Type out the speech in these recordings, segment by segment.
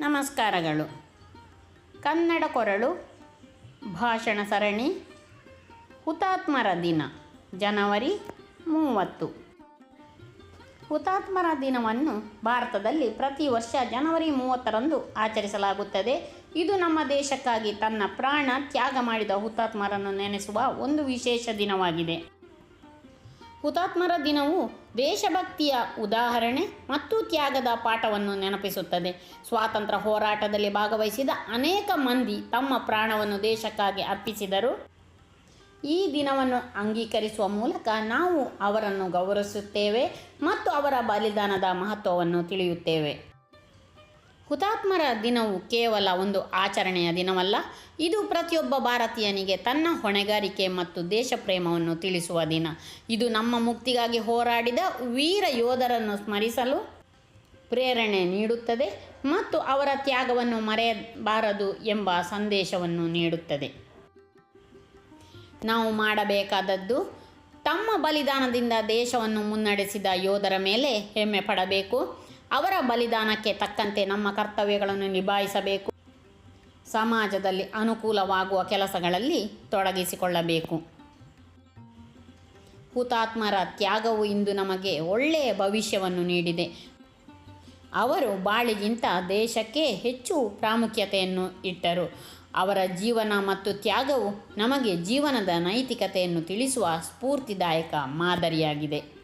ನಮಸ್ಕಾರಗಳು. ಕನ್ನಡ ಕೊರಳು, ಭಾಷಣ ಸರಣಿ, ಹುತಾತ್ಮರ ದಿನ, ಜನವರಿ ಮೂವತ್ತು. ಹುತಾತ್ಮರ ದಿನವನ್ನು ಭಾರತದಲ್ಲಿ ಪ್ರತಿ ವರ್ಷ ಜನವರಿ ಮೂವತ್ತರಂದು ಆಚರಿಸಲಾಗುತ್ತದೆ. ಇದು ನಮ್ಮ ದೇಶಕ್ಕಾಗಿ ತನ್ನ ಪ್ರಾಣ ತ್ಯಾಗ ಮಾಡಿದ ಹುತಾತ್ಮರನ್ನು ನೆನೆಸುವ ಒಂದು ವಿಶೇಷ ದಿನವಾಗಿದೆ. ಹುತಾತ್ಮರ ದಿನವು ದೇಶಭಕ್ತಿಯ ಉದಾಹರಣೆ ಮತ್ತು ತ್ಯಾಗದ ಪಾಠವನ್ನು ನೆನಪಿಸುತ್ತದೆ. ಸ್ವಾತಂತ್ರ್ಯ ಹೋರಾಟದಲ್ಲಿ ಭಾಗವಹಿಸಿದ ಅನೇಕ ಮಂದಿ ತಮ್ಮ ಪ್ರಾಣವನ್ನು ದೇಶಕ್ಕಾಗಿ ಅರ್ಪಿಸಿದರು. ಈ ದಿನವನ್ನು ಅಂಗೀಕರಿಸುವ ಮೂಲಕ ನಾವು ಅವರನ್ನು ಗೌರವಿಸುತ್ತೇವೆ ಮತ್ತು ಅವರ ಬಲಿದಾನದ ಮಹತ್ವವನ್ನು ತಿಳಿಯುತ್ತೇವೆ. ಹುತಾತ್ಮರ ದಿನವು ಕೇವಲ ಒಂದು ಆಚರಣೆಯ ದಿನವಲ್ಲ, ಇದು ಪ್ರತಿಯೊಬ್ಬ ಭಾರತೀಯನಿಗೆ ತನ್ನ ಹೊಣೆಗಾರಿಕೆ ಮತ್ತು ದೇಶ ಪ್ರೇಮವನ್ನು ತಿಳಿಸುವ ದಿನ. ಇದು ನಮ್ಮ ಮುಕ್ತಿಗಾಗಿ ಹೋರಾಡಿದ ವೀರ ಯೋಧರನ್ನು ಸ್ಮರಿಸಲು ಪ್ರೇರಣೆ ನೀಡುತ್ತದೆ ಮತ್ತು ಅವರ ತ್ಯಾಗವನ್ನು ಮರೆಯಬಾರದು ಎಂಬ ಸಂದೇಶವನ್ನು ನೀಡುತ್ತದೆ. ನಾವು ಮಾಡಬೇಕಾದದ್ದು, ತಮ್ಮ ಬಲಿದಾನದಿಂದ ದೇಶವನ್ನು ಮುನ್ನಡೆಸಿದ ಯೋಧರ ಮೇಲೆ ಹೆಮ್ಮೆ ಪಡಬೇಕು. ಅವರ ಬಲಿದಾನಕ್ಕೆ ತಕ್ಕಂತೆ ನಮ್ಮ ಕರ್ತವ್ಯಗಳನ್ನು ನಿಭಾಯಿಸಬೇಕು. ಸಮಾಜದಲ್ಲಿ ಅನುಕೂಲವಾಗುವ ಕೆಲಸಗಳಲ್ಲಿ ತೊಡಗಿಸಿಕೊಳ್ಳಬೇಕು. ಹುತಾತ್ಮರ ತ್ಯಾಗವು ಇಂದು ನಮಗೆ ಒಳ್ಳೆಯ ಭವಿಷ್ಯವನ್ನು ನೀಡಿದೆ. ಅವರು ಬಾಳಿಗಿಂತ ದೇಶಕ್ಕೆ ಹೆಚ್ಚು ಪ್ರಾಮುಖ್ಯತೆಯನ್ನು ಇಟ್ಟರು. ಅವರ ಜೀವನ ಮತ್ತು ತ್ಯಾಗವು ನಮಗೆ ಜೀವನದ ನೈತಿಕತೆಯನ್ನು ತಿಳಿಸುವ ಸ್ಫೂರ್ತಿದಾಯಕ ಮಾದರಿಯಾಗಿದೆ.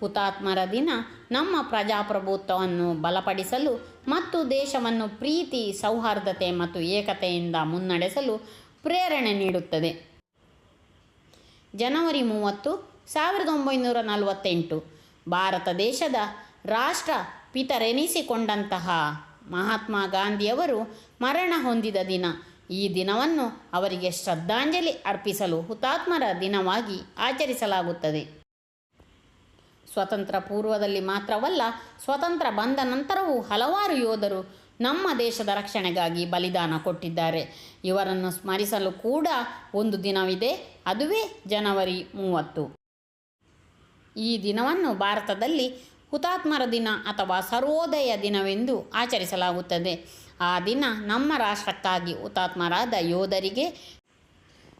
ಹುತಾತ್ಮರ ದಿನ ನಮ್ಮ ಪ್ರಜಾಪ್ರಭುತ್ವವನ್ನು ಬಲಪಡಿಸಲು ಮತ್ತು ದೇಶವನ್ನು ಪ್ರೀತಿ, ಸೌಹಾರ್ದತೆ ಮತ್ತು ಏಕತೆಯಿಂದ ಮುನ್ನಡೆಸಲು ಪ್ರೇರಣೆ ನೀಡುತ್ತದೆ. ಜನವರಿ ಮೂವತ್ತು, ಸಾವಿರದ ಒಂಬೈನೂರ ನಲವತ್ತೆಂಟು, ಭಾರತ ದೇಶದ ರಾಷ್ಟ್ರ ಪಿತರೆನಿಸಿಕೊಂಡಂತಹ ಮಹಾತ್ಮ ಗಾಂಧಿಯವರು ಮರಣ ಹೊಂದಿದ ದಿನ. ಈ ದಿನವನ್ನು ಅವರಿಗೆ ಶ್ರದ್ಧಾಂಜಲಿ ಅರ್ಪಿಸಲು ಹುತಾತ್ಮರ ದಿನವಾಗಿ ಆಚರಿಸಲಾಗುತ್ತದೆ. ಸ್ವತಂತ್ರ ಪೂರ್ವದಲ್ಲಿ ಮಾತ್ರವಲ್ಲ, ಸ್ವತಂತ್ರ ಬಂದ ನಂತರವೂ ಹಲವಾರು ಯೋಧರು ನಮ್ಮ ದೇಶದ ರಕ್ಷಣೆಗಾಗಿ ಬಲಿದಾನ ಕೊಟ್ಟಿದ್ದಾರೆ. ಇವರನ್ನು ಸ್ಮರಿಸಲು ಕೂಡ ಒಂದು ದಿನವಿದೆ. ಅದುವೇ ಜನವರಿ ಮೂವತ್ತು. ಈ ದಿನವನ್ನು ಭಾರತದಲ್ಲಿ ಹುತಾತ್ಮರ ದಿನ ಅಥವಾ ಸರ್ವೋದಯ ದಿನವೆಂದು ಆಚರಿಸಲಾಗುತ್ತದೆ. ಆ ದಿನ ನಮ್ಮ ರಾಷ್ಟ್ರಕ್ಕಾಗಿ ಹುತಾತ್ಮರಾದ ಯೋಧರಿಗೆ,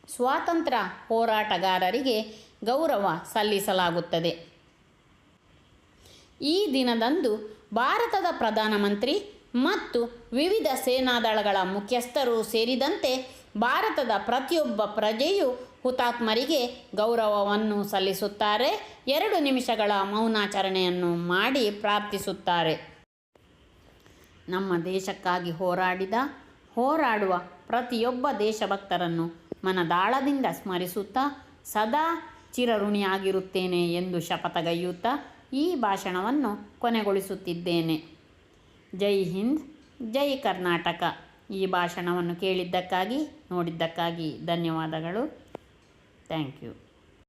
ಸ್ವಾತಂತ್ರ್ಯ ಹೋರಾಟಗಾರರಿಗೆ ಗೌರವ ಸಲ್ಲಿಸಲಾಗುತ್ತದೆ. ಈ ದಿನದಂದು ಭಾರತದ ಪ್ರಧಾನಮಂತ್ರಿ ಮತ್ತು ವಿವಿಧ ಸೇನಾದಳಗಳ ಮುಖ್ಯಸ್ಥರು ಸೇರಿದಂತೆ ಭಾರತದ ಪ್ರತಿಯೊಬ್ಬ ಪ್ರಜೆಯು ಹುತಾತ್ಮರಿಗೆ ಗೌರವವನ್ನು ಸಲ್ಲಿಸುತ್ತಾರೆ. ಎರಡು ನಿಮಿಷಗಳ ಮೌನಾಚರಣೆಯನ್ನು ಮಾಡಿ ಪ್ರಾರ್ಥಿಸುತ್ತಾರೆ. ನಮ್ಮ ದೇಶಕ್ಕಾಗಿ ಹೋರಾಡಿದ, ಹೋರಾಡುವ ಪ್ರತಿಯೊಬ್ಬ ದೇಶಭಕ್ತರನ್ನು ಮನದಾಳದಿಂದ ಸ್ಮರಿಸುತ್ತಾ ಸದಾ ಚಿರಋಣಿಯಾಗಿರುತ್ತೇನೆ ಎಂದು ಶಪಥಗೈಯುತ್ತಾ ಈ ಭಾಷಣವನ್ನು ಕೊನೆಗೊಳಿಸುತ್ತಿದ್ದೇನೆ. ಜೈ ಹಿಂದ್ ಜೈ ಕರ್ನಾಟಕ. ಈ ಭಾಷಣವನ್ನು ಕೇಳಿದ್ದಕ್ಕಾಗಿ ನೋಡಿದ್ದಕ್ಕಾಗಿ ಧನ್ಯವಾದಗಳು. Thank you.